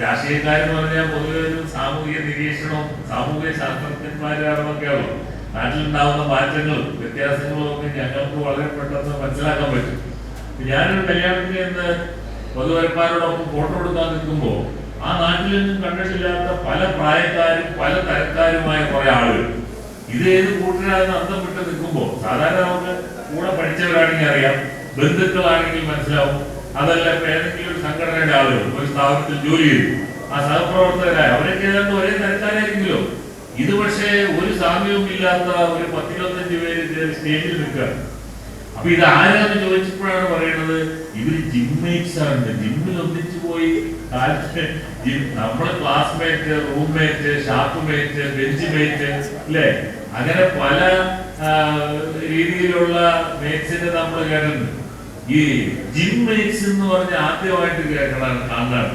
രാഷ്ട്രീയക്കാരെന്ന് പറഞ്ഞാൽ പൊതുവെ ഒരു സാമൂഹിക നിരീക്ഷണവും സാമൂഹിക ശാസ്ത്രജ്ഞന്മാരാണെന്നൊക്കെയാണല്ലോ നാട്ടിലുണ്ടാവുന്ന മാറ്റങ്ങളും വ്യത്യാസങ്ങളും ഒക്കെ ഞങ്ങൾക്ക് വളരെ പെട്ടെന്ന് മനസ്സിലാക്കാൻ പറ്റും. ഞാനൊരു കല്യാണത്തിന് ഇന്ന് പൊതുവരന്മാരോടൊപ്പം ഫോട്ടോ എടുക്കാൻ നിൽക്കുമ്പോൾ ആ നാട്ടിൽ നിന്നും കണ്ടിട്ടില്ലാത്ത പല പ്രായക്കാരും പല തരക്കാരുമായ കുറെ ആളുകൾ. ഇത് ഏത് കൂട്ടരാണെന്ന് അന്തം വിട്ട് നിൽക്കുമ്പോൾ സാധാരണ നമുക്ക് കൂടെ പഠിച്ചവരാണെങ്കിൽ അറിയാം ബന്ധുക്കളാണെങ്കിൽ മനസ്സിലാവും അതല്ല ഏതെങ്കിലും ഒരു സംഘടനയുടെ ആളുകൾ. ഒരു സ്ഥാപനത്തിൽ ജോലി ചെയ്തു. ആ സഹപ്രവർത്തകരായ അവരൊക്കെ ഏതാണ്ട് ഒരേ തരക്കാരായിരിക്കുമല്ലോ. ഇത് പക്ഷേ ഒരു സാമ്യവും ഇല്ലാത്ത ഒരു പത്തിരുപത്തഞ്ച് പേര് സ്റ്റേജിൽ നിൽക്കുകയാണ്. അപ്പൊ ഇത് ആരാന്ന് ചോദിച്ചപ്പോഴാണ് പറയുന്നത് ഇവർ ജിമ്മേറ്റ്സ് ആണ് ജിമ്മിൽ ഒന്നിച്ചു പോയി നമ്മളെ classmate roommate shop mate bench mate അല്ലേ? അങ്ങനെ പല രീതിയിലുള്ള മേറ്റ്സിനെ നമ്മൾ കേട്ടിട്ടുണ്ട്. ഈ ജിം എന്ന് പറഞ്ഞ ആദ്യമായിട്ട് കേൾക്കണ കാണാണ്